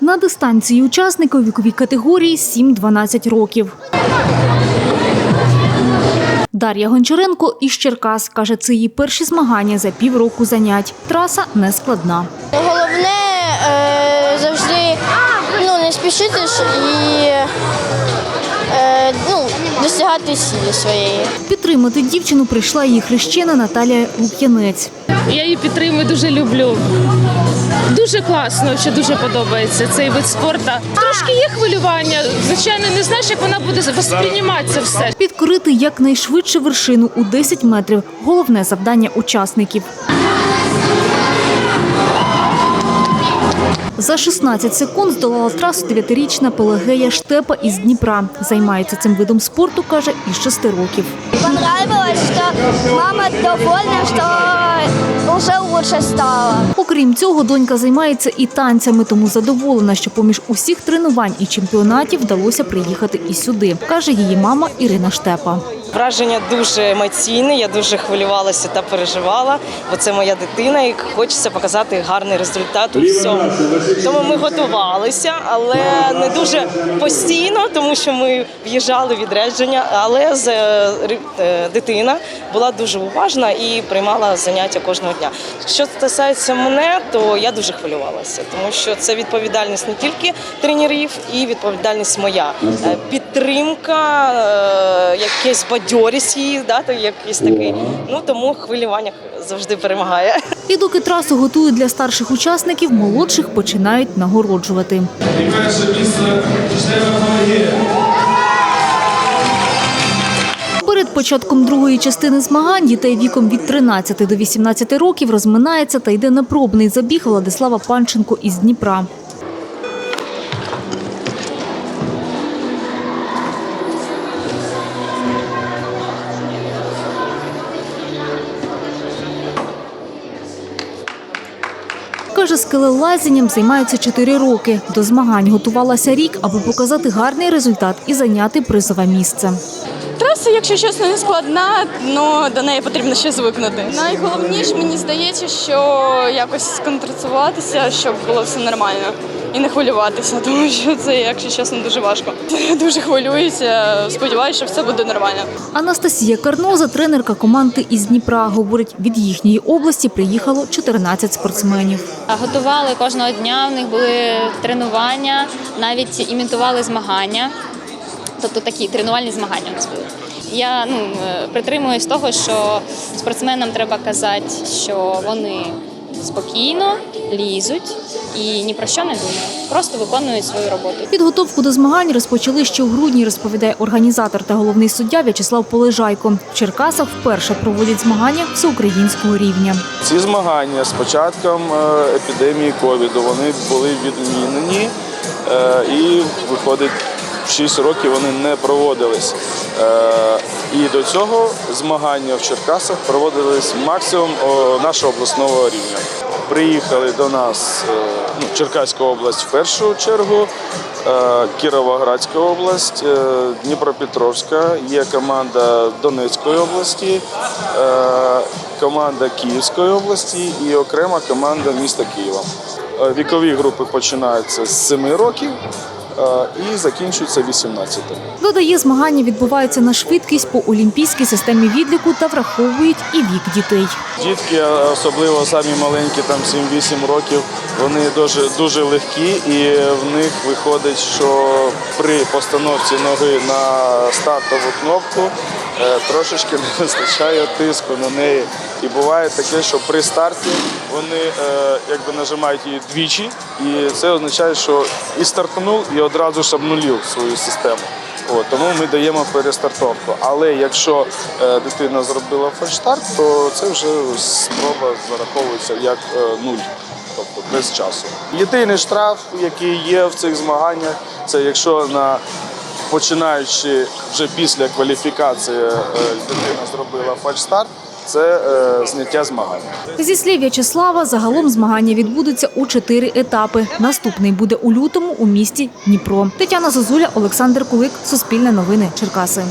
На дистанції учасники у віковій категорії 7-12 років. Дар'я Гончаренко із Черкас каже, це її перші змагання за півроку занять. Траса не складна. Головне е, завжди ну, не спішити і е, ну, досягати цілі своєї. Підтримати дівчину прийшла її хрещена Наталія Лук'янець. Я її підтримую, дуже люблю. Дуже класно, що дуже подобається цей вид спорту. Трошки є хвилювання. Звичайно, не знаєш, як вона буде це все. Підкорити якнайшвидше вершину у 10 метрів – головне завдання учасників. За 16 секунд здолала трасу 9-річна Пелагея Штепа із Дніпра. Займається цим видом спорту, каже, із 6 років. Понравилось, що мама довольна, що вже лучше стало. Окрім цього, донька займається і танцями, тому задоволена, що поміж усіх тренувань і чемпіонатів вдалося приїхати і сюди, каже її мама Ірина Штепа. Враження дуже емоційне. Я дуже хвилювалася та переживала, бо це моя дитина, і хочеться показати гарний результат у всьому. Тому ми готувалися, але не дуже постійно, тому що ми в'їжджали відрядження. Але е, е, дитина була дуже уважна і приймала заняття кожного дня. Що стосується мене, то я дуже хвилювалася, тому що це відповідальність не тільки тренерів, і відповідальність моя Е, підтримка, е, якась бадьорість її, да, то якийсь такий. Ну тому хвилювання завжди перемагає. І доки трасу готують для старших учасників, молодших починають нагороджувати. Перед початком другої частини змагань дітей віком від 13 до 18 років розминається та йде на пробний забіг Владислава Панченко із Дніпра. Каже, скелелазінням займається чотири роки. До змагань готувалася рік, аби показати гарний результат і зайняти призове місце. Траса, якщо чесно, не складна, але до неї потрібно ще звикнути. Найголовніше мені здається, що якось сконцентруватися, щоб було все нормально. І не хвилюватися, тому що це, якщо чесно, дуже важко. Дуже хвилююся. Сподіваюся, що все буде нормально. Анастасія Карноза, тренерка команди із Дніпра, говорить, від їхньої області приїхало 14 спортсменів. Готували кожного дня, в них були тренування, навіть імітували змагання. Тобто такі тренувальні змагання у нас були. Я ну, е, притримуюсь того, що спортсменам треба казати, що вони спокійно лізуть і ні про що не думають, просто виконують свою роботу. Підготовку до змагань розпочали ще у грудні, розповідає організатор та головний суддя В'ячеслав Полежайко. В Черкасах вперше проводять змагання всеукраїнського рівня. Ці змагання з початком е, епідемії ковіду вони були відмінені е, і виходить. 6 років вони не проводились. Е, І до цього змагання в Черкасах проводились максимум нашого обласного рівня. Приїхали до нас е, ну, Черкаська область в першу чергу, е, Кіровоградська область, Дніпропетровська, є команда Донецької області, команда Київської області і окрема команда міста Києва. Вікові групи починаються з 7 років і закінчується 18. Додає, змагання відбуваються на швидкість по олімпійській системі відліку та враховують і вік дітей. Дітки, особливо самі маленькі, там 7-8 років, вони дуже, дуже легкі, і в них виходить, що при постановці ноги на стартову кнопку е, трошечки не вистачає тиску на неї. І буває таке, що при старті вони е, якби нажимають її двічі, і це означає, що і стартанув, і одразу ж обнулив свою систему. От, тому ми даємо перестартовку. Але якщо е, дитина зробила фальштарт, то це вже спроба зараховується як е, нуль, тобто без часу. Єдиний штраф, який є в цих змаганнях, це якщо на починаючи вже після кваліфікації е, дитина зробила фальштарт, це е, зняття змагань. Зі слів В'ячеслава, загалом змагання відбудуться у чотири етапи. Наступний буде у лютому у місті Дніпро. Тетяна Зозуля, Олександр Кулик, Суспільне новини, Черкаси.